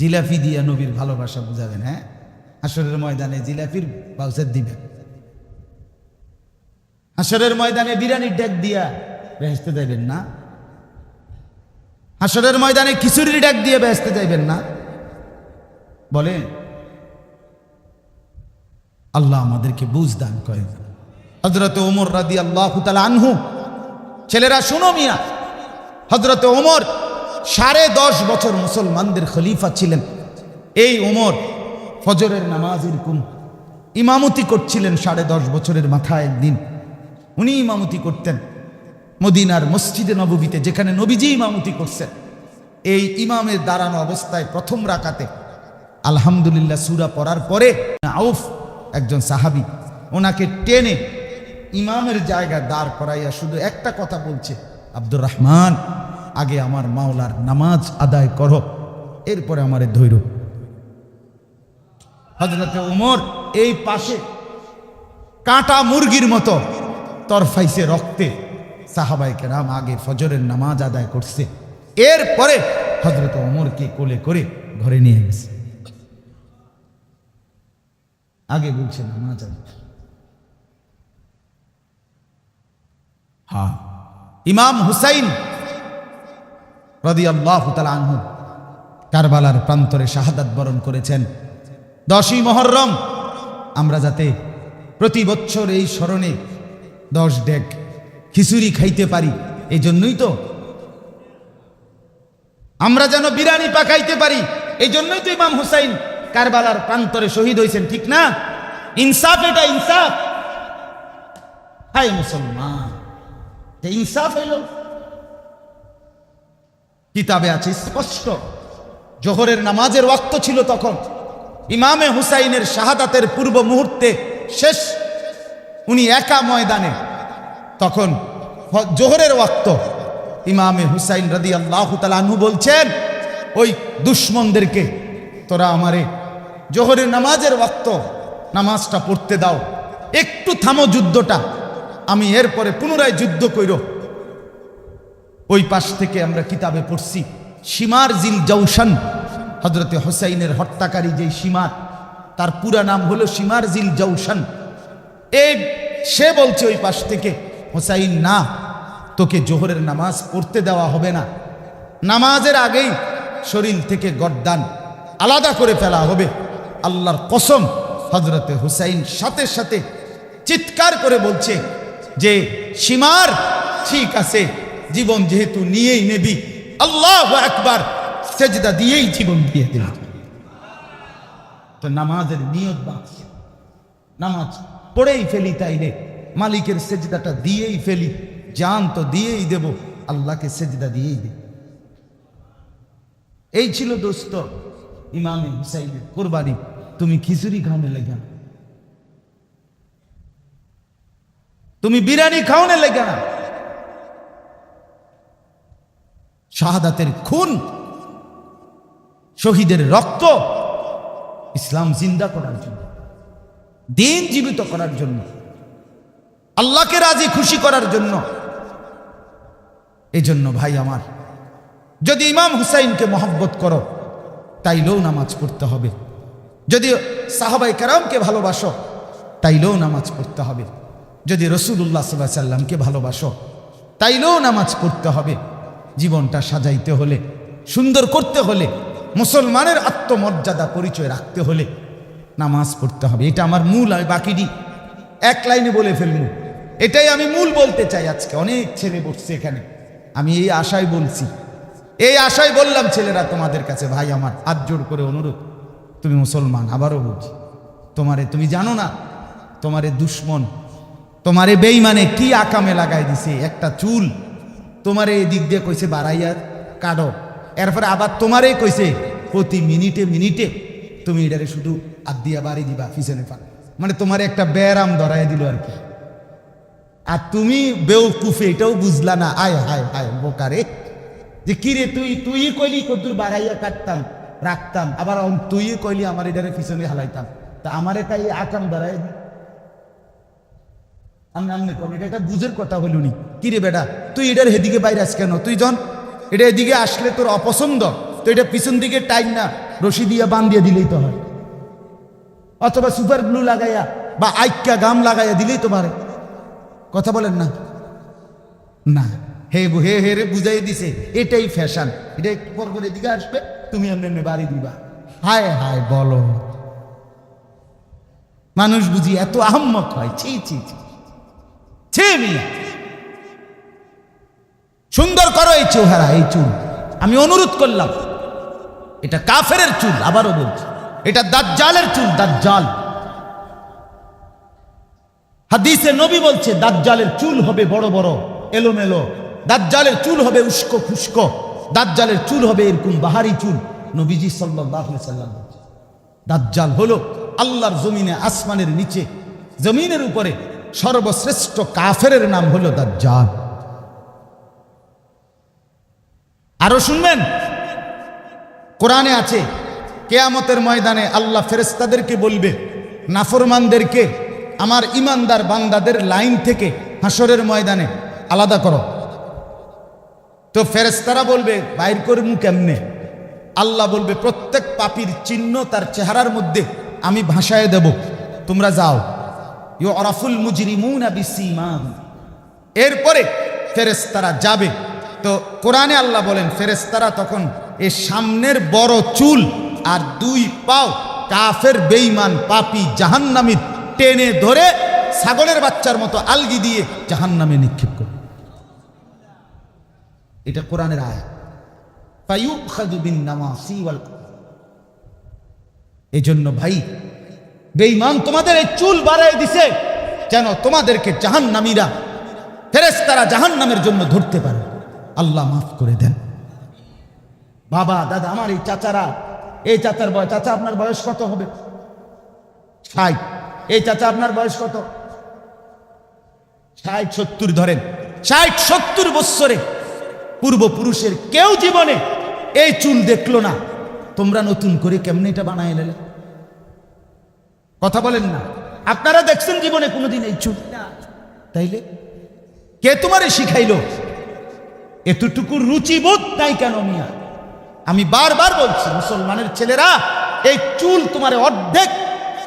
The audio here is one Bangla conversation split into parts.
জিলাপি দিয়া নবীর ভালোবাসা বুঝাবেন হ্যাঁ? আসরের ময়দানে জিলাফির বাউসের দিবেন। হাসরের ময়দানে বিরিয়ানির ডেক দিয়া বেহেস্তে দেবেন না। হাসরের ময়দানে খিচুড়ির ডেক দিয়ে বেহেস্তে যাইবেন না। বলে আল্লাহ আমাদেরকে বুঝ দান করেন। হজরত ওমর রাদি আল্লাহ আনহু, ছেলেরা শুনো মিয়া হজরত ওমর সাড়ে দশ বছর মুসলমানদের খলিফা ছিলেন। এই ওমর ফজরের নামাজ এরকম ইমামতি করছিলেন সাড়ে দশ বছরের মাথায় একদিন। উনি ইমামতি করতেন মদিনার মসজিদে নববীতে, যেখানে নবীজি ইমামতি করছেন। এই ইমামের দাঁড়ানো অবস্থায় প্রথম রাকাতে আলহামদুলিল্লাহ সুরা পড়ার পরে আউফ, একজন সাহাবি, ওনাকে টেনে ইমামের জায়গা দাঁড় করাইয়া শুধু একটা কথা বলছে, আব্দুর রহমান আগে আমার মাওলার নামাজ আদায় করো, এরপরে আমারে ধৈর্য। হজরতে উমর এই পাশে কাঁটা মুরগির মতো তরফাইছে রক্তে। সাহাবাই কেরাম আগে ফজরের নামাজ আদায় করছে, এরপরে হজরত ওমরকে কোলে করে ঘরে নিয়ে গেছে। আগে বলছে নামাজ আদায়। হ্যাঁ ইমাম হুসাইন রদি আল্লাহ আনহু কারবালার প্রান্তরে শাহাদাত বরণ করেছেন। দশই মহরম, আমরা যাতে প্রতি বছর এই স্মরণে দশ ডেক খিচুড়ি খাইতে পারি এই জন্যই তো। আমরা যেন বিরিয়ানি পাকাইতে পারি এই জন্যই তো ইমাম হুসাইন কারবালার প্রান্তরে শহীদ হয়েছেন ঠিক না? ইনসাফ এটা ইনসাফ। হায় মুসলমান ইনসাফ হইল। কিতাবে আছে, স্পষ্ট। জোহরের নামাজের ওয়াক্ত ছিল তখন। ইমামে হুসাইনের শাহাদাতের পূর্ব মুহূর্তে শেষ। উনি একা ময়দানে। তখন জোহরের ওয়াক্ত। ইমামে হুসাইন রাদি আল্লাহ বলছেন, ওই দুশ্মনদেরকে তোরা আমারে জোহরের নামাজের ওয়াক্ত নামাজটা পড়তে দাও। একটু থামো যুদ্ধটা। আমি এরপরে পুনরায় যুদ্ধ কইর। ওই পাশ থেকে আমরা কিতাবে পড়ছি, সীমার জিল জৌসান হজরতে হোসাইনের হত্যাকারী যেই সীমার তার পুরা নাম হলো সীমার জিল জৌসান এই সে বলছে ওই পাশ থেকে, হোসাইন, না, তোকে জোহরের নামাজ পড়তে দেওয়া হবে না। নামাজের আগেই শরীর থেকে গড্ডান আলাদা করে ফেলা হবে। আল্লাহর কসম হজরতে হুসাইন সাথে সাথে চিৎকার করে বলছে যে, সীমার ঠিক আছে জীবন যেহেতু নিয়েই নেবি, আল্লাহ একবার সেজদা দিয়েই জীবন দিয়ে দিল তো নামাজের নিয়ত বাঁচছে নামাজ পড়েই ফেলি তাইলে মালিকের সেজদাটা দিয়েই ফেলি, জান তো দিয়েই দেব, আল্লাহকে সেজদা দিয়েই দেব। এই ছিল দোস্ত ইমামে হুসাইনের কোরবানি। তুমি খিচুড়ি খাওয়ানে লেগে তুমি বিরিয়ানি খাওয়ানে লেগে না শাহাদাতের খুন, শহীদের রক্ত ইসলাম জিন্দা করার জন্য, দিন জীবিত করার জন্য, আল্লাহকে রাজি খুশি করার জন্য। এই জন্য ভাই আমার, যদি ইমাম হুসাইনকে মহব্বত করো, তাইলেও নামাজ পড়তে হবে। যদি সাহাবাই কারামকে ভালোবাসো, তাইলেও নামাজ পড়তে হবে। যদি রসুল্লাহ সাল্লাহ সাল্লামকে ভালোবাসো, তাইলেও নামাজ পড়তে হবে। জীবনটা সাজাইতে হলে, সুন্দর করতে হলে, মুসলমানের আত্মমর্যাদা পরিচয় রাখতে হলে নামাজ পড়তে হবে। এটা আমার মূল আমি বাকিটি এক লাইনে বলে ফেলব। এটাই আমি মূল বলতে চাই আজকে। অনেক ছেলে বসছে এখানে। আমি এই আশায় বলছি। এই আশায় বললাম, ছেলেরা তোমাদের কাছে, ভাই, আমার হাত জোর করে অনুরোধ। তুমি মুসলমান, আবারও বলছি। তোমারে তুমি জানো না, তোমারে দুশ্মন, তোমারে বেইমানে কি আকামে লাগাই দিছে? একটা চুল তোমারে এদিক দিয়ে কইছে, বাড়াইয়া কাটো এরপরে আবার তোমারে কইছে, প্রতি মিনিটে মিনিটে তুমি এটারে শুধু আদ দিয়া বাড়ি দিবা, পিছনে পা মানে তোমার একটা ব্যারাম ধরাই দিল আর কি। আর তুমি বেউকুফে এটাও বুঝলা না, আয় হায় হায় বোকারে যে কিরে তুই তুই কইলি কদ্দুর বাড়াইয়া কাটতাম, রাখতাম, আবার তুই কইলি আমার এটারে পিছনে হালাইতাম। তা আমারে তাই আকাম ধরাই আমি আমনে করি এটা একটা বুঝের কথা হলো নি কিরে বেটা, তুই এটার হেদিকে বাইরে আস কেন? তুই জন, এটা এদিকে আসলে তোর অপছন্দ? তো এটা পিছন দিকে টাইম না, রশি দিয়ে বান দিয়ে দিলেই তো হয়। অথবা সুপার গ্লু লাগাইয়া বা আইক্যা গাম লাগাইয়া দিলেই তো পারে। কথা বলেন না। না, হে হে হে রে বুঝাই দিছে, এটাই ফ্যাশন। এটা একটু পর করে দিকে আসবে, তুমি এমনি বাড়ি দিবা। হায় হায়, বলো। মানুষ বুঝি এত আহম্মক হয়, ছি ছি ছি। ছি সুন্দর করো এই চেহারা এই চুল। আমি অনুরোধ করলাম, এটা কাফেরের চুল, আবারও বলছি। এটা দাজ্জালের চুল, দাজ্জাল। হাদিসে নবী বলছে, দাজ্জালের চুল হবে বড় বড়, এলোমেলো। দাজ্জালের চুল হবে উস্কো খুস্কো। দাজ্জালের চুল হবে এরকম বাহারি চুল, নবীজি আলাইহি সাল্লাম। দাজ্জাল হলো আল্লাহর জমিনে, আসমানের নিচে, জমিনের উপরে সর্বশ্রেষ্ঠ কাফেরের নাম হলো দাজ্জাল। আরও শুনবেন? কোরআনে আছে, কেয়ামতের ময়দানে আল্লাহ ফেরেস্তাদেরকে বলবে, নাফরমানদেরকে, আমার ইমানদার বান্দাদের লাইন থেকে হাসরের ময়দানে আলাদা করো। তো ফেরেস্তারা বলবে, বাইর করমু কেমনে? আল্লাহ বলবে, প্রত্যেক পাপির চিহ্ন তার চেহারার মধ্যে আমি ভাষায় দেব, তোমরা যাও। ইউ অরাফুল মুজরিমুনা বিসীমাহুম এরপরে ফেরেস্তারা যাবে। তো কোরআনে আল্লাহ বলেন ফেরেস্তারা তখন এ সামনের বড় চুল আর দুই পাও কাফের বেইমান পাপি জাহান্নামীর টেনে ধরে ছাগলের বাচ্চার মতো আলগি দিয়ে জাহান্নামে নিক্ষেপ করে এটা কোরআনের আয়া ফায়ুখাযু বিন-নামাসি এই জন্য ভাই বেঈমান তোমাদের এই চুল বাড়ায় দিছে যেন তোমাদেরকে জাহান্নামীরা, ফেরেশতারা জাহান্নামের জন্য ধরতে পারে। আল্লাহ মাফ করে দেন। বাবা, দাদা, আমার এই চাচারা, এই চাচার বয়স, চাচা, আপনার বয়স কত হবে? ষাট। এই চাচা, আপনার বয়স কত? ষাট সত্তর ধরেন। ষাট সত্তর বৎসরে পূর্বপুরুষের কেউ জীবনে এই চুল দেখল না। তোমরা নতুন করে কেমনে এটা বানায় নিলে কথা বলেন না। আপনারা দেখছেন জীবনে কোনোদিন এই চুল। তাইলে কে তোমারে শিখাইলো? এতটুকু রুচিবোধ নাই কেন মিয়া? আমি বারবার বলছি, মুসলমানের ছেলেরা, এই চুল তোমারে অর্ধেক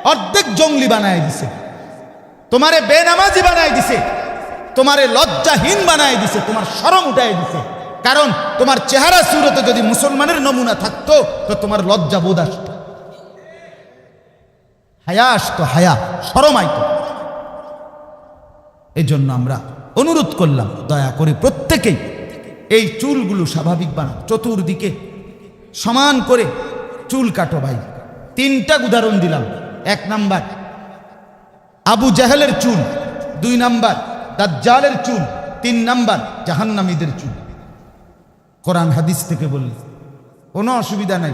অর্ধেক জঙ্গলি বানায় দিছে। তোমারে বেনামাজি বানায় দিছে। তোমারে লজ্জাহীন বানায় দিছে। তোমার শরম উঠায় দিছে। কারণ তোমার চেহারা সুরতে যদি মুসলমানের নমুনা থাকতো, তো তোমার লজ্জা বোধ আসতো। হায়া আসতো, হায়া শরম আইতো। এই জন্য আমরা অনুরোধ করলাম, দয়া করে প্রত্যেকেই এই চুলগুলো স্বাভাবিক বানাও। চতুর্দিকে সমান করে চুল কাটো ভাই। তিনটা উদাহরণ দিলাম। এক নাম্বার, আবু জাহেলের চুল। দুই নাম্বার, দাজ্জালের চুল। তিন নাম্বার, জাহান্নামীদের চুল। কোরআন হাদিস থেকে বললি কোনো অসুবিধা নাই।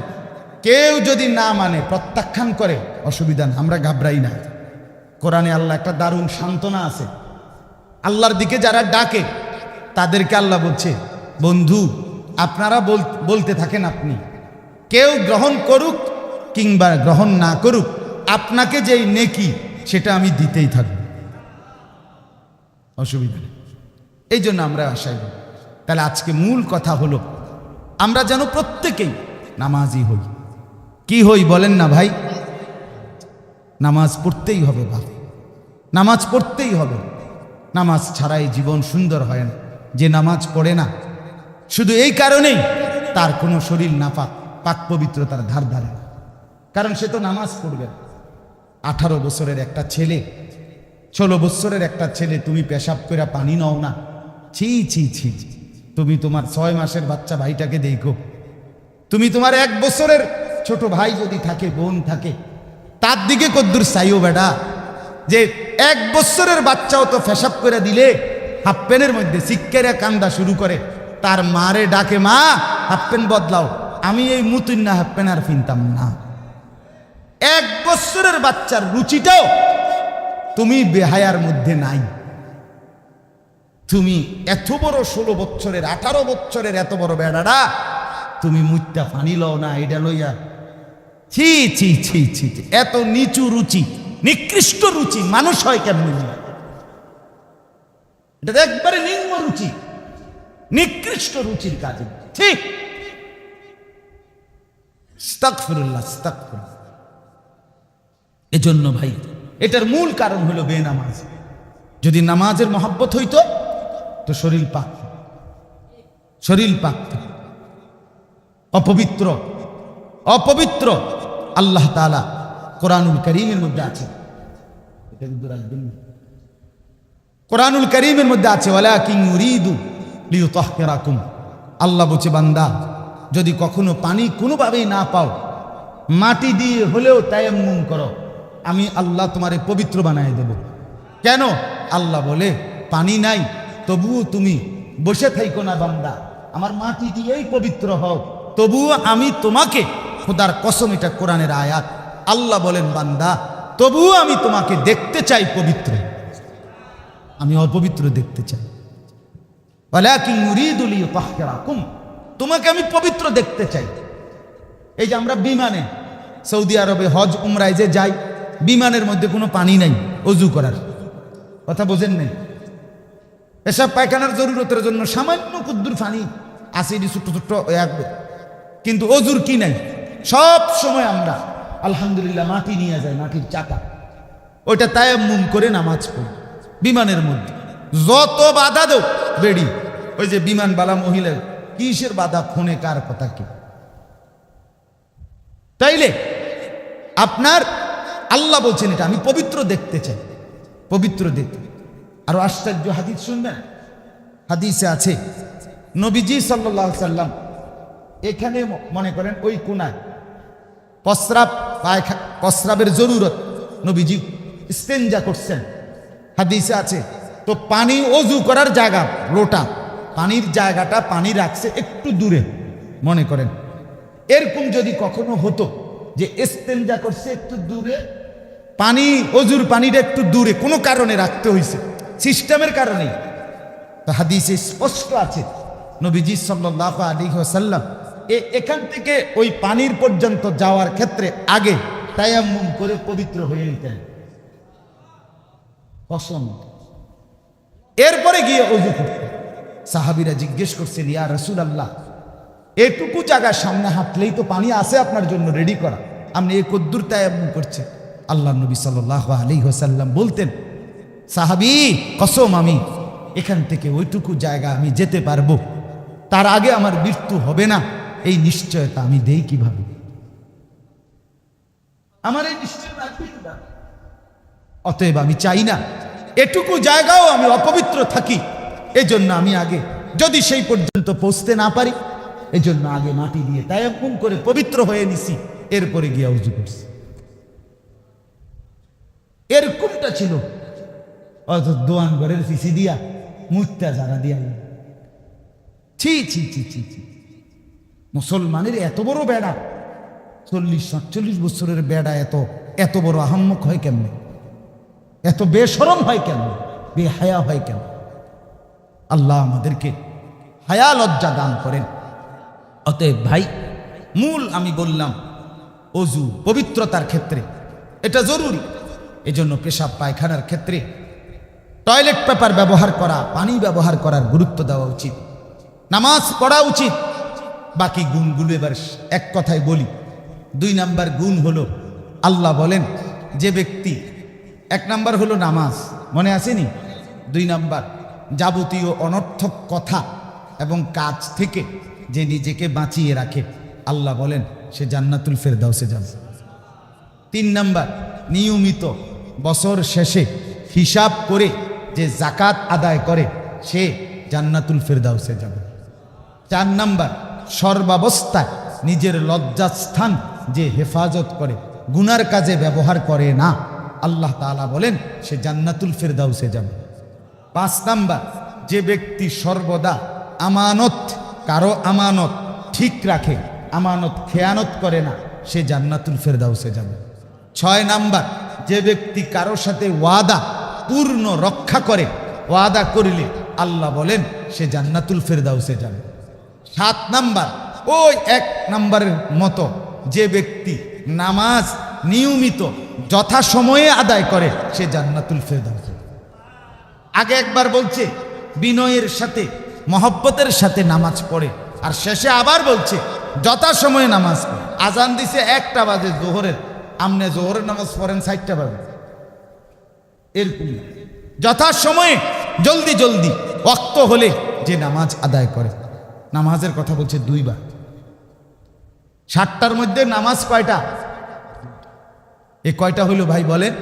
কেউ যদি না মানে প্রত্যাখ্যান করে, অসুবিধা আমরা ঘাবড়াই না। কোরআনে আল্লাহ একটা দারুণ সান্ত্বনা আছে। আল্লাহর দিকে যারা ডাকে, তাদেরকে আল্লাহ বলছে, বন্ধু, আপনারা বল- বলতে থাকেন আপনি। কেউ গ্রহণ করুক কিংবা গ্রহণ না করুক, আপনাকে যেই নেকি, সেটা আমি দিতেই থাকব। অসুবিধা নেই। এই জন্য আমরা আশাই তাহলে আজকে মূল কথা হলো, আমরা যেন প্রত্যেকেই নামাজি হই। কি হই বলেন না ভাই নামাজ পড়তেই হবে ভাই নামাজ পড়তেই হবে নামাজ ছাড়াই জীবন সুন্দর হয় না যে নামাজ পড়ে না, শুধু এই কারণেই তার কোনো শরীর নাপাক, পাক পাক পবিত্রতার ধার ধারে না। কারণ সে তো নামাজ পড়বে না। আঠারো বছরের একটা ছেলে, ষোলো বছরের একটা ছেলে, তুমি পেশাব করে পানি নাও না ছি ছি ছি। তুমি তোমার ছয় মাসের বাচ্চা ভাইটাকে দেখো তুমি তোমার এক বছরের ছোট ভাই যদি থাকে, বোন থাকে, তার দিকে কদ্দুর চাইও বেটা। যে এক বছরের বাচ্চাও তো ফেসাব করে দিলে হাফ প্যানের মধ্যে শিক্ষেরা কান্দা শুরু করে। তার মারে ডাকে, মা হাফ প্যান্ট বদলাও। আমি এই মুতুন না হাফ আর ফিনতাম না। এক বছরের বাচ্চার রুচিটাও তুমি বেহায়ার মধ্যে নাই। তুমি এত বড় ষোলো বছরের আঠারো বছরের এত বড় বেড়াটা, তুমি মুত্যা ফানি লও না এটা লইয়া ছি ছি ছি ছি। এত নিচু রুচি, নিকৃষ্ট রুচি, মানুষ হয় কেমনি এটা তো একবারে নিম্ন রুচি, নিকৃষ্ট রুচির কাজে। ঠিক এজন্য ভাই, এটার মূল কারণ হলো বেনামাজ। যদি নামাজের মহাব্বত হইতো, তো শরীর পাক। শরীর পাক। অপবিত্র অপবিত্র। আল্লাহ তাআলা কোরআনুল করিমের মধ্যে আছে। কোরআনুল করিমের মধ্যে আছে আল্লাহ বলছে, বান্দা, যদি কখনো পানি কোনোভাবেই না পাও, মাটি দিয়ে হলেও তায়াম্মুম করো। আমি আল্লাহ তোমারে পবিত্র বানায় দেব। কেন? আল্লাহ বলে, পানি নাই, তবুও তুমি বসে থাইকো না বান্দা। আমার মাটি দিয়েই পবিত্র হও। তবুও আমি তোমাকে খোদার কসম এটা কোরআনের আয়াত। আল্লাহ বলেন, বান্দা, তবুও আমি তোমাকে দেখতে চাই পবিত্র। আমি অপবিত্র দেখতে চাই। তোমাকে আমি পবিত্র দেখতে চাই। এই যে আমরা বিমানে, সৌদি আরবে হজ উমরায় যে যাই, বিমানের মধ্যে কোনো পানি নাই, অজু করার। কথা বোঝেন নাই? এসব পায়খানার জরুরতের জন্য সামান্য কুদ্দুর পানি এটি ছোট্ট ছোট্ট কিন্তু অজুর কি নাই? সব সময় আমরা, আলহামদুলিল্লাহ, মাটি নিয়ে যাই, মাটির চাকা। ওইটা তায়াম্মুম করে নামাজ পড়ি, বিমানের মধ্যে। যত বাধা দেও বেড়ি ওই যে বিমানবালা মহিলা কিসের বাধা, ফোনে কার কথা কি? তাইলে, আপনার, আল্লাহ বলছেন এটা, আমি পবিত্র দেখতে চাই, পবিত্র দেখতে। আরও আশ্চর্য হাদিস শুনবেন? হাদিসে আছে, নবীজি সাল্লাহ সাল্লাম এখানে মনে করেন, ওই কোনায় প্রস্রাব পায়খা জরুরত। নবীজি ইস্তেঞ্জা করছেন। হাদিসে আছে, তো পানি অজু করার জায়গা, লোটা। পানির জায়গাটা পানি রাখছে একটু দূরে। মনে করেন। এরকম যদি কখনো হতো যে ইস্তেঞ্জা করছে একটু দূরে, পানি, অজুর পানিটা একটু দূরে, কোনো কারণে রাখতে হয়েছে সিস্টেমের কারণে হাদিসে স্পষ্ট আছে, নবীজি সাল্লাহ আলী সাল্লাম এখান থেকে ওই পানির পর্যন্ত যাওয়ার ক্ষেত্রে আগে তায়াম্মুম করে পবিত্র হয়ে নিতেন। কসম। এরপরে গিয়ে অজু করতেন। সাহাবিরা জিজ্ঞেস করছেন, ইয়া রসুল আল্লাহ এটুকু জায়গার সামনে হাঁটলেই তো পানি আছে আপনার জন্য রেডি করা। আপনি এ কদ্দুর তায়াম্মুম করছেন। আল্লাহ নবী সাল্লাহ আলী হোসাল্লাম বলতেন, সাহাবি, কসম আমি, এখান থেকে ওইটুকু জায়গা আমি যেতে পারব। তার আগে আমার মৃত্যু হবে না। এই নিশ্চয়তা আমি দেই কীভাবে? আমার এই নিশ্চয়তা অতএব আমি চাই না, এটুকু জায়গাও আমি অপবিত্র থাকি। এজন্য আমি আগে, যদি সেই পর্যন্ত পৌঁছতে না পারি, এজন্য আগে মাটি দিয়ে তাই এরকম করে পবিত্র হয়ে নিছি, এরপরে গিয়া উজু করছি। এরকমটা ছিল। অত দোয়ান ঘরের ফিসি দিয়া মুত্যা যারা দিয়া। ছি ছি ছি ছি ছি। মুসলমানের এত বড় বেড়া। চল্লিশ, সাতচল্লিশ বছরের বেড়া এত এত বড় আহাম্মক হয় কেমনে? এত বেসরম হয় কেন বেহায়া হয় কেন আল্লাহ আমাদেরকে হায়া লজ্জা দান করেন। অতএব ভাই, মূল আমি বললাম, অজু পবিত্রতার ক্ষেত্রে এটা জরুরি। এজন্য পেশাব পায়খানার ক্ষেত্রে টয়লেট পেপার ব্যবহার করা, পানি ব্যবহার করার গুরুত্ব দেওয়া উচিত। নামাজ পড়া উচিত। বাকি গুণগুলো এবার এক কথায় বলি। দুই নাম্বার গুণ হলো, আল্লাহ বলেন, যে ব্যক্তি, এক নাম্বার হলো নামাজ, মনে আসেনি? দুই নাম্বার, যাবতীয় অনর্থক কথা এবং কাজ থেকে যে নিজেকে বাঁচিয়ে রাখে, আল্লাহ বলেন, সে জান্নাতুল ফেরদাউসে যাবে। তিন নাম্বার, নিয়মিত বছর শেষে হিসাব করে যে জাকাত আদায় করে, সে জান্নাতুল ফেরদাউসে যাবে। চার নাম্বার সর্বাবস্থায় নিজের লজ্জাস্থান যে হেফাজত করে, গুনার কাজে ব্যবহার করে না। আল্লাহ তাআলা বলেন, সে জান্নাতুল ফেরদাউসে যাবে। পাঁচ নাম্বার, যে ব্যক্তি সর্বদা আমানত, কারও আমানত ঠিক রাখে, আমানত খেয়ানত করে না, সে জান্নাতুল ফেরদাউসে যাবে। ছয় নাম্বার, যে ব্যক্তি কারও সাথে ওয়াদা পূর্ণ রক্ষা করে, ওয়াদা করিলে আল্লাহ বলেন, সে জান্নাতুল ফেরদাউসে যাবে। সাত নাম্বার। ওই এক নাম্বারের মতো যে ব্যক্তি নামাজ নিয়মিত যথাসময়ে আদায় করে, সে জান্নাতুল ফেরদাউসে। আগে একবার বলছে, বিনয়ের সাথে, মহব্বতের সাথে নামাজ পড়ে, আর শেষে আবার বলছে, যথাসময়ে নামাজ পড়ে। আজান দিছে একটা বাজে জোহরের, আমনে জোহরের নামাজ পড়েন ষাটটা বাজে। এরকম যথা সময়ে জলদি জলদি, ওয়াক্ত হলে যে নামাজ আদায় করে। নামাজের কথা বলছে দুইবার। সাতটার মধ্যে নামাজ কয়টা? এ কয়টা হইল ভাই বলেন?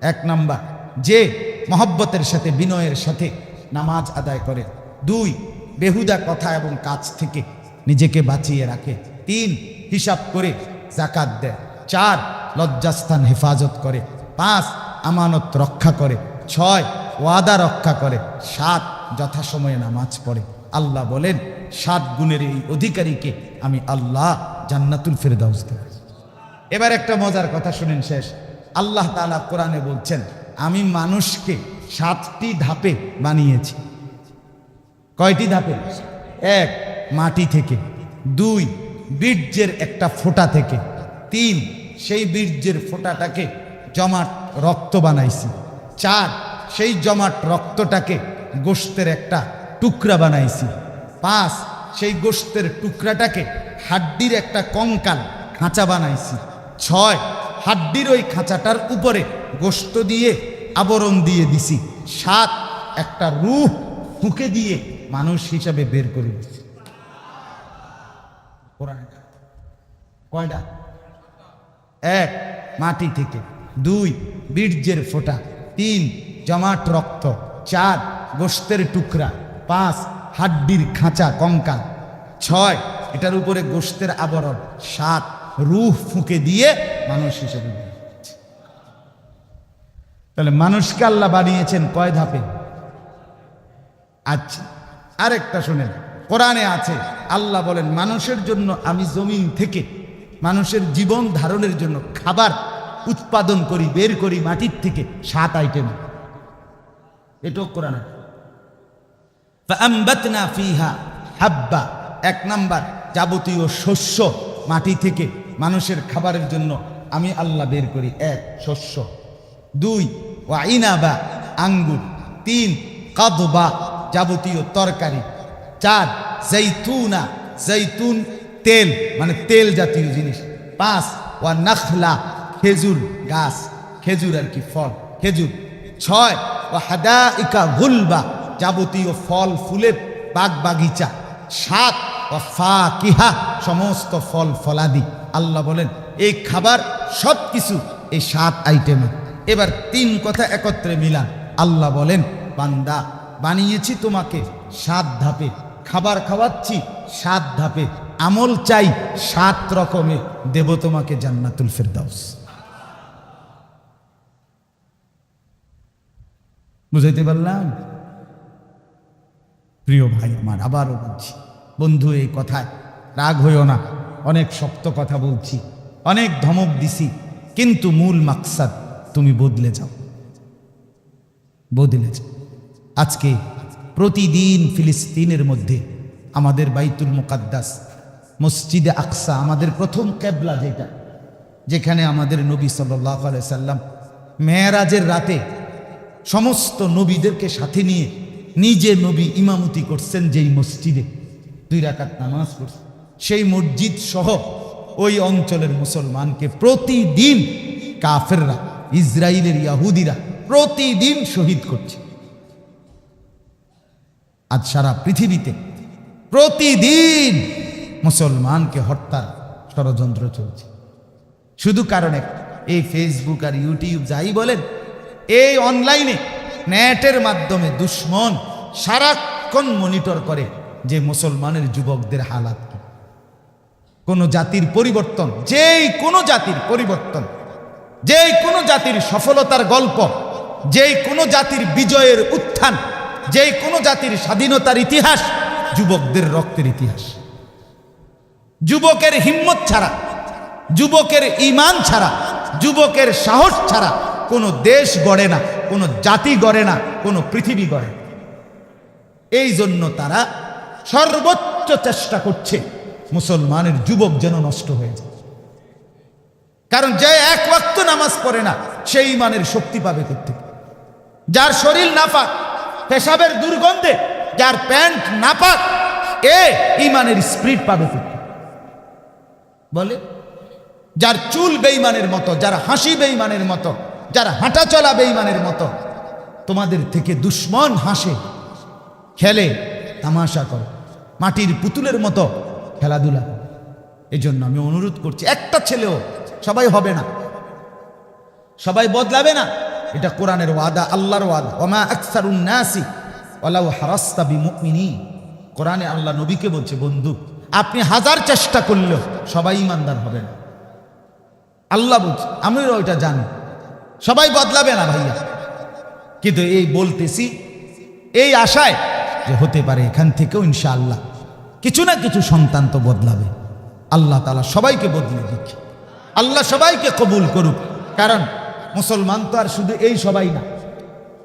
এক নাম্বার, যে মহব্বতের সাথে, বিনয়ের সাথে নামাজ আদায় করে। দুই, বেহুদা কথা এবং কাজ থেকে নিজেকে বাঁচিয়ে রাখে। তিন, হিসাব করে জাকাত দেয়। চার, লজ্জাস্থান হেফাজত করে। পাঁচ, আমানত রক্ষা করে। ছয়, ওয়াদা রক্ষা করে। সাত, যথাসময়ে নামাজ পড়ে। আল্লাহ বলেন, সাত গুণের এই অধিকারীকে আমি আল্লাহ জান্নাতুল ফেরদাউস দেব। এবার একটা মজার কথা শুনেন শেষ। আল্লাহ তাআলা কোরআনে বলছেন, আমি মানুষকে সাতটি ধাপে বানিয়েছি। কয়টি ধাপে? এক, মাটি থেকে। দুই, বীর্যের একটা ফোঁটা থেকে। তিন, সেই বীর্যের ফোঁটাটাকে জমাট রক্ত বানাইছি। চার, সেই জমাট রক্তটাকে গোস্তের একটা টুকরা বানাইছি। পাঁচ সেই গোস্তের টুকরাটাকে হাড্ডির একটা কঙ্কাল খাঁচা বানাইছি। ছয়, হাড্ডির ওই খাঁচাটার উপরে গোস্ত দিয়ে আবরণ দিয়ে দিছি। সাত, একটা রূহ ফুঁকে দিয়ে মানুষ হিসাবে বের করে দিছি। কয়টা? এক, মাটি থেকে। দুই, বীর্যের ফোঁটা। তিন, জমাট রক্ত। চার গোস্তের টুকরা। পাঁচ হাড্ডির খাঁচা কঙ্কাল। ছয়, এটার উপরে গোস্তের আবরণ। সাত, রুহ ফুঁকে দিয়ে মানুষ হিসেবে তাহলে মানুষকে আল্লাহ বানিয়েছেন কয় ধাপে? আচ্ছা আরেকটা শুনেন। কোরআনে আছে, আল্লাহ বলেন, মানুষের জন্য আমি জমিন থেকে, মানুষের জীবন ধারণের জন্য খাবার উৎপাদন করি, বের করি মাটির থেকে সাত আইটেম। এটাও কোরআনে আমবাতনা ফিহা হাব্বা এক নাম্বার, যাবতীয় শস্য মাটি থেকে মানুষের খাবারের জন্য আমি আল্লাহ বের করি। এক, শস্য। দুই ওয়াইনা বা আঙ্গুর। তিন, কাদবা, যাবতীয় তরকারি। চার, জৈতুনা, জৈতুন তেল মানে তেল জাতীয় জিনিস। পাঁচ ওয়া নখলা খেজুর গাছ। খেজুর আর কি ফল। খেজুর। ছয় ও হাদা ইকা গুলবা। যাবতীয় ফল, ফুলের বাগ বাগিচা সাত ফা কিহা সমস্ত ফল, ফলাদি। আল্লাহ বলেন, এই খাবার সব কিছু এই সাত আইটেমে। এবার তিন কথা একত্রে মিলান। আল্লাহ বলেন, বান্দা, বানিয়েছি তোমাকে সাত ধাপে। খাবার খাওয়াচ্ছি সাত ধাপে। আমল চাই সাত রকমে। দেব তোমাকে জান্নাতুল ফেরদাউস। বুঝাইতে পারলাম? প্রিয় ভাই আমার, আবারও বলছি, বন্ধু, এই কথায় রাগ হইও না। অনেক শক্ত কথা বলছি, অনেক ধমক দিছি, কিন্তু মূল মাকসাদ তুমি বদলে যাও। বদলে যাও। আজকে প্রতিদিন ফিলিস্তিনের মধ্যে আমাদের বাইতুল মুকাদ্দাস মসজিদে আকসা, আমাদের প্রথম ক্যাবলা যেটা, যেখানে আমাদের নবী সাল্লাহ সাল্লাম মেয়েরাজের রাতে সমস্ত নবীদেরকে সাথে নিয়ে নিজে নবী ইমামতি করছেন যেই মসজিদে। দুই রাকাত নামাজ পড়ছেন সেই মসজিদ সহ ওই অঞ্চলের মুসলমানকে প্রতিদিন কাফেররা ইসরায়েলের ইয়াহুদিরা প্রতিদিন শহীদ করছে। আজ সারা পৃথিবীতে প্রতিদিন মুসলমানকে হত্যার ষড়যন্ত্র চলছে। শুধু কারণে এই ফেসবুক আর ইউটিউব যাই বলেন, এই অনলাইনে নেটের মাধ্যমে দুশ্মন সারাক্ষণ মনিটর করে যে মুসলমানের যুবকদের হালাত কি কোনো জাতির পরিবর্তন, যেই কোনো জাতির পরিবর্তন, যেই কোনো জাতির সফলতার গল্প, যেই কোনো জাতির বিজয়ের উত্থান, যেই কোনো জাতির স্বাধীনতার ইতিহাস, যুবকদের রক্তের ইতিহাস যুবকের হিম্মত ছাড়া, যুবকের ইমান ছাড়া, যুবকের সাহস ছাড়া কোনো দেশ গড়ে না, কোনো জাতি গড়ে না, কোনো পৃথিবী গড়ে না। এই জন্য তারা সর্বোচ্চ চেষ্টা করছে মুসলমানের যুবক যেন নষ্ট হয়ে যায়। কারণ যে এক ওয়াক্ত নামাজ পড়ে না সেই ইমানের শক্তি পাবে করতে যার শরীর নাপাক, পেশাবের দুর্গন্ধে, যার প্যান্ট নাপাক, এ ইমানের স্প্রিট পাবে করতে বলে, যার চুল বেইমানের মতো, যার হাসি বেইমানের মতো, যার হাঁটা চলা বেইমানের মতো, তোমাদের থেকে দুশ্মন হাসে। খেলে তামাশা করো। মাটির পুতুলের মতো খেলাধুলা এই জন্য আমি অনুরোধ করছি, একটা ছেলেও সবাই হবে না। সবাই বদলাবে না। এটা কোরআনের ওয়াদা, আল্লাহর ওয়াদা। হারাস্তা কোরআনে আল্লাহ নবীকে বলছে, বন্ধু, আপনি হাজার চেষ্টা করলেও সবাই ইমানদার হবে না। আল্লাহ বলছে, আমিও ওইটা জানি। সবাই বদলাবে না ভাইয়া। কিন্তু এই বলতেছি, এই আশায় যে হতে পারে এখান থেকেও ইনশাআল্লাহ। কিছু না কিছু সন্তান তো বদলাবে। আল্লাহ তালা সবাইকে বদলে দিক। আল্লাহ সবাইকে কবুল করুক। কারণ মুসলমান তো আর শুধু এই সবাই না।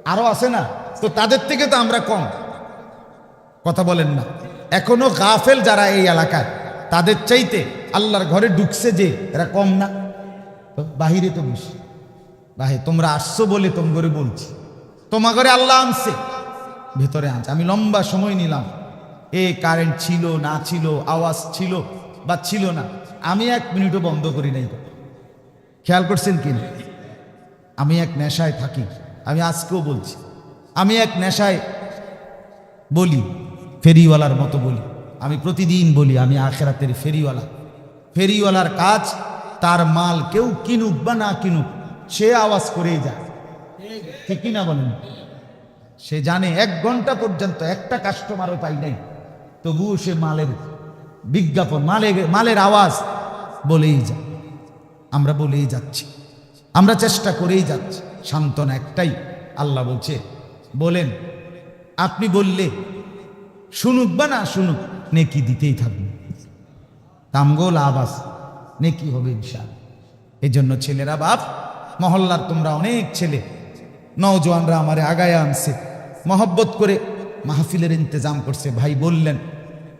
আরও আছে না? তো তাদের থেকে তো আমরা কম। কথা বলেন না। এখনও গাফেল যারা এই এলাকায়, তাদের চাইতে আল্লাহর ঘরে ঢুকছে যে এরা কম না। বাহিরে তো বেশি। বাহে, তোমরা আসছো বলে তোম করে বলছি। তোমা ঘরে আল্লাহ আনছে। ভেতরে আনছে। আমি লম্বা সময় নিলাম। এ কারেন্ট ছিল, না ছিল, আওয়াজ ছিল বা ছিল না, আমি এক মিনিটও বন্ধ করি নাই। খেয়াল করছেন কি? না? আমি এক নেশায় থাকি। আমি আজকেও বলছি, আমি এক নেশায় বলি, ফেরিওয়ালার মতো বলি। আমি প্রতিদিন বলি, আমি আখেরাতের ফেরিওয়ালা। ফেরিওয়ালার কাজ, তার মাল কেউ কিনুক বা না কিনুক, সে আওয়াজ করেই যায়। ঠিকই না বলেন? সে জানে এক ঘণ্টা পর্যন্ত একটা কাস্টমারও পাই নাই। তবুও সে মালের বিজ্ঞাপন মালে মালের আওয়াজ বলেই যায় আমরা বলেই যাচ্ছি, আমরা চেষ্টা করেই যাচ্ছি। সান্ত্বনা একটাই, আল্লাহ বলছে, বলেন, আপনি বললে শুনুক বা না শুনুক, নেকি দিতেই থাকবে। তামগোল আবাস নেকি হবে বিশাল এই জন্য ছেলেরা বাপ, মহল্লার তোমরা অনেক ছেলে, নওজোয়ানরা আমারে আগায় আনছে। মহব্বত করে মাহফিলের ইন্তজাম করছে। ভাই বললেন,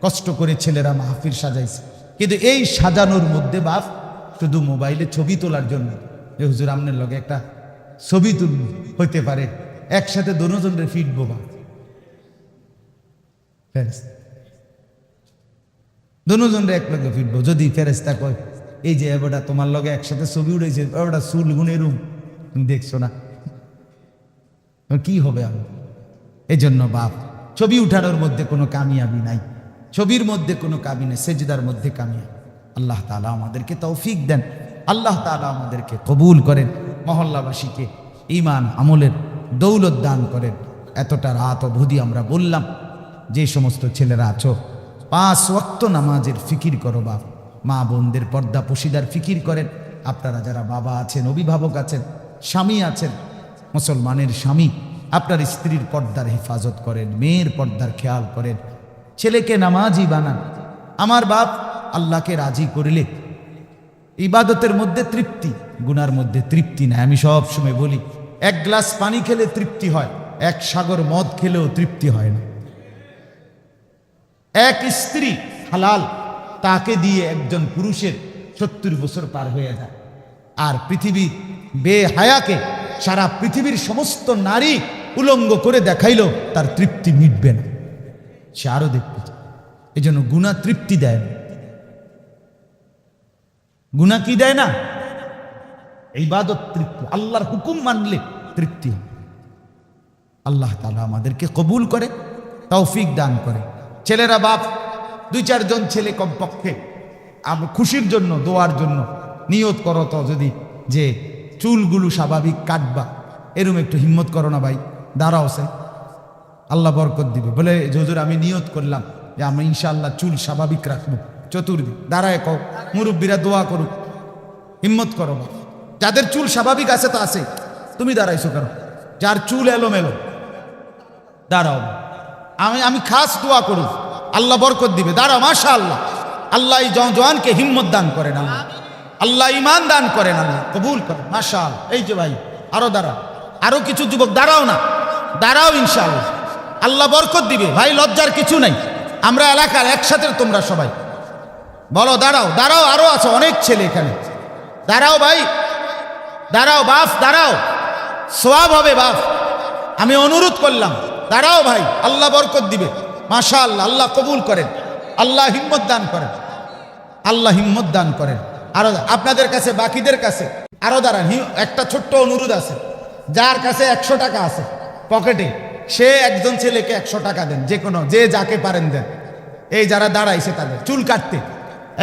কষ্ট করে ছেলেরা মাহফিল সাজাইছে। কিন্তু এই সাজানোর মধ্যে বাপ, শুধু মোবাইলে ছবি তোলার জন্য। এ হুজুর, আমনের লগে একটা ছবি তুলব, হইতে পারে। একসাথে দনোজনের ফিটবো বা ফেরেস্তা দনোজনরে এক লগে ফিটবো যদি ফেরেস্তা কয়, এই যে এবারটা তোমার লগে একসাথে ছবি উঠেছে এবারটা চুল গুনে রুম। তুমি দেখছ না? কি হবে আমি এই জন্য বাপ, ছবি উঠানোর মধ্যে কোনো কামিয়াবি নাই। ছবির মধ্যে কোনো কামি নেই, সেজদার মধ্যে কামিয়াবি। আল্লাহ তালা আমাদেরকে তৌফিক দেন। আল্লাহ তালা আমাদেরকে কবুল করেন। মহল্লাবাসীকে ইমান আমলের দৌলত দান করেন। এতটা রাত অবধি আমরা বললাম, যে সমস্ত ছেলেরা আছো, পাঁচ ওয়াক্ত নামাজের ফিকির করো বাপ। মা বোনদের পর্দা পশিদার ফিকির করেন। আপনারা যারা বাবা আছেন, অভিভাবক আছেন, স্বামী আছেন, মুসলমানের স্বামী আপনার স্ত্রীর পর্দার হেফাজত করেন, মেয়ের পর্দার খেয়াল করেন, ছেলেকে নামাজই বানান। আমার বাপ আল্লাহকে রাজি করিলে ইবাদতের মধ্যে তৃপ্তি, গুনার মধ্যে তৃপ্তি নাই। আমি সব সময় বলি, এক গ্লাস পানি খেলে তৃপ্তি হয়, এক সাগর মদ খেলেও তৃপ্তি হয় না। এক স্ত্রী হালাল, তাকে দিয়ে একজন পুরুষের সত্তর বছর পার হয়ে যায়। আর পৃথিবীর বেহায়াকে, সারা পৃথিবীর সমস্ত নারী উলঙ্গ করে দেখাইল, তার তৃপ্তি মিটবে না। সে আরও দেখতে চায়। এই জন্য গুণা তৃপ্তি দেয় না। গুণা কি দেয় না? এই ইবাদত তৃপ্তি। আল্লাহর হুকুম মানলে তৃপ্তি আল্লাহ তালা আমাদেরকে কবুল করে, তৌফিক দান করে। ছেলেরা বাপ, দুই চারজন ছেলে কমপক্ষে খুশির জন্য, দোয়ার জন্য নিয়ত করো তো যদি যে চুলগুলো স্বাভাবিক কাটবা। এরম একটু হিম্মত করো না ভাই। দাঁড়াও সে। আল্লাহ বরকত দিবে। বলে, যে হুজুর, আমি নিয়ত করলাম যে আমি ইনশাআল্লাহ চুল স্বাভাবিক রাখব। চতুর্দিক, দাঁড়ায় কও, মুরব্বীরা দোয়া করুক, হিম্মত করো যাদের চুল স্বাভাবিক আছে তো আছে। তুমি দাঁড়াইছো কেন? যার চুল এলোমেলো, দাঁড়াও। আমি আমি খাস দোয়া করুক। আল্লাহ বরকত দিবে। দাঁড়াও মাশা আল্লাহ আল্লাহ জওয়ানকে হিম্মত দান করেন আল্লাহ। আল্লাহ ইমান দান করেন আল্লাহ। কবুল করেন মাশা এই যে ভাই, আরও দাঁড়াও। আরও কিছু যুবক, দাঁড়াও না। দাঁড়াও ইনশাআল্লাহ। আল্লাহ বরকত দিবে। ভাই, লজ্জার কিছু নাই। আমরা এলাকার একসাথে তোমরা সবাই। বলো, দাঁড়াও দাঁড়াও, আরও আছে অনেক ছেলে এখানে। দাঁড়াও ভাই, দাঁড়াও বাপ দাঁড়াও। সোয়াব হবে বাপ আমি অনুরোধ করলাম, দাঁড়াও ভাই, আল্লাহ বরকত দিবে। মাশা আল্লাহ আল্লাহ কবুল করেন। আল্লাহ হিম্মত দান করেন। আল্লাহ হিম্মত দান করেন। আরও আপনাদের কাছে, বাকিদের কাছে। আরও দাঁড়ান একটা ছোট্ট অনুরোধ আছে। যার কাছে একশো টাকা আছে। পকেটে। সে একজন ছেলেকে একশো টাকা দেন, যে কোনো, যে যাকে পারেন দেন। এই যারা দাঁড়াইছে তাদের, চুল কাটতে।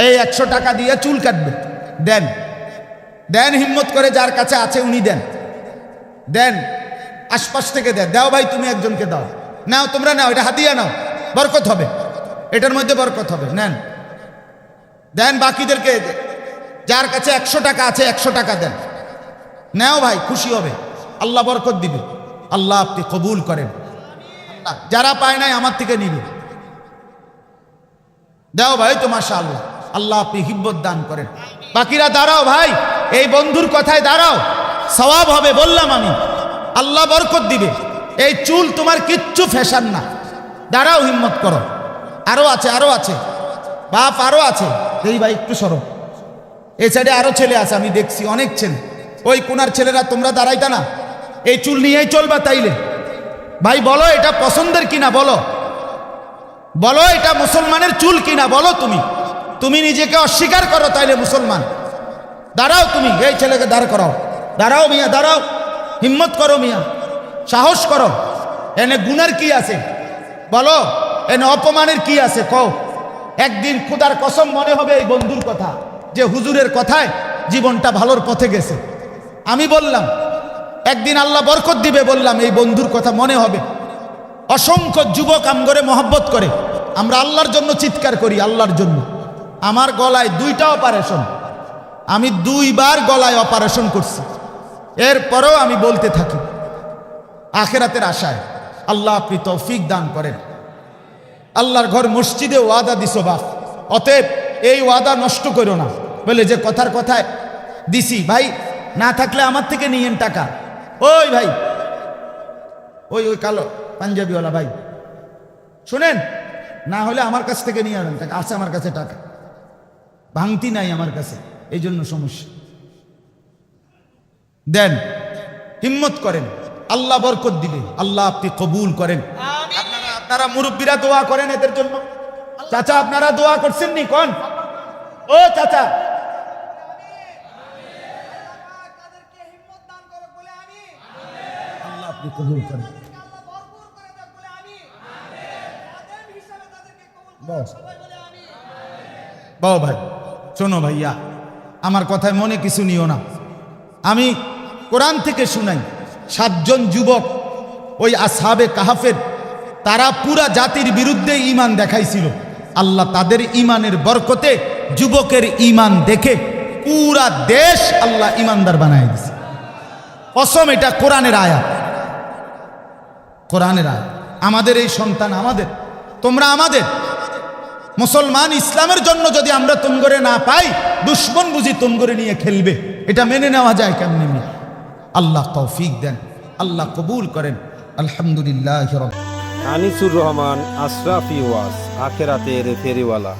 এই একশো টাকা দিয়ে চুল কাটবে। দেন। দেন হিম্মত করে যার কাছে আছে উনি দেন। দেন। আশপাশ থেকে দেন। দাও ভাই, তুমি একজনকে দাও। নাও, তোমরা নাও, এটা হাতিয়া নাও। বরকত হবে। এটার মধ্যে বরকত হবে। নেন। দেন বাকিদেরকে, যার কাছে একশো টাকা আছে একশো টাকা দেন। নেও ভাই, খুশি হবে। আল্লাহ বরকত দিবে। আল্লাহ আপনি কবুল করেন। যারা পায় নাই আমার থেকে নিবে। দাও ভাই তো মাসা আল্লাহ আপনি হিব্বত দান করেন। বাকিরা দাঁড়াও ভাই, এই বন্ধুর কথায় দাঁড়াও। সওয়াব হবে বললাম আমি। আল্লাহ বরকত দিবে। এই চুল তোমার কিচ্ছু ফ্যাশন না। দাঁড়াও হিম্মত করো। আরও আছে আরও আছে। বাপ আরও আছে। এই ভাই একটু সরো। এই সাইডে আরও ছেলে আছে, আমি দেখছি অনেক ছেলে। ওই কোনার ছেলেরা তোমরা দাঁড়াইতা না। এই চুল নিয়েই চলবা তাইলে। ভাই, বলো এটা পছন্দের কিনা, বলো। বলো এটা মুসলমানের চুল কিনা, বলো তুমি। তুমি নিজেকে অস্বীকার করো তাইলে মুসলমান। দাঁড়াও তুমি, এই ছেলেকে দাঁড় করাও। দাঁড়াও মিয়া, দাঁড়াও। হিম্মত করো মিয়া। সাহস করো। এনে গুণের কি আছে? বলো, এনে অপমানের কি আছে? কও। একদিন খুদার কসম মনে হবে এই বন্ধুর কথা, যে হুজুরের কথায় জীবনটা ভালোর পথে গেছে। আমি বললাম একদিন আল্লাহ বরকত দিবে, বললাম, এই বন্ধুর কথা মনে হবে। অসংখ্য যুবক আম করে মহব্বত করে। আমরা আল্লাহর জন্য চিৎকার করি, আল্লাহর জন্য। আমার গলায় দুইটা অপারেশন। আমি দুইবার গলায় অপারেশন করছি। এরপরেও আমি বলতে থাকি, আখেরাতের আশায় আল্লাহ আপনি তৌফিক দান করেন। আল্লাহর ঘর মসজিদে ওয়াদা দিছো বাপ। অতএব এই ওয়াদা নষ্ট করো না। বলে যে কথার কথায় দিছি, ভাই, না থাকলে আমার থেকে নিয়েন টাকা। ওই ভাই ওই ওই কালো পাঞ্জাবিওয়ালা ভাই। শুনেন না হলে আমার কাছ থেকে নিয়ে আনেন টাকা আছে আমার কাছে টাকা। ভাঙতি নাই আমার কাছে এই জন্য সমস্যা। দেন হিম্মত করেন আল্লাহ বরকত দিবে আল্লাহ আপনি কবুল করেন। আপনারা আপনারা মুরব্বীরা দোয়া করেন এদের জন্য। চাচা আপনারা দোয়া করছেন নি কোন? ও চাচা তাদেরকে হিম্মত দান করো বলে আমি আল্লাহ আপনি কবুল করেন আল্লাহ ভরপুর করে দেন বলে আমি আদেম হিসাবে তাদেরকে কবুল করুন বাস। সবাই বলে আমি বাও ভাই, শোনো ভাইয়া, আমার কথায় মনে কিছু নিও না। আমি কোরআন থেকে শুনাই। সাতজন যুবক ওই আসহাবে কাহাফের, তারা পুরা জাতির বিরুদ্ধে ইমান দেখাইছিল। আল্লাহ তাদের ইমানের বরকতে যুবকের ইমান দেখে পুরা দেশ আল্লাহ ইমানদার বানাই দিছে। অসম এটা কোরআনের আয়াত। কোরআনের আয়াত। আমাদের এই সন্তান আমাদের, তোমরা আমাদের। মুসলমান ইসলামের জন্য যদি আমরা তুমগরে না পাই, দুশ্মন বুঝি তুমগরে নিয়ে খেলবে। এটা মেনে নেওয়া যায় কেমনি আল্লাহ তৌফিক দেন, আল্লাহ কবুল করেন। আলহামদুলিল্লাহ আনিসুর রহমান, আশরাফি ওয়াজ, আখেরাতের ফেরিওয়ালা।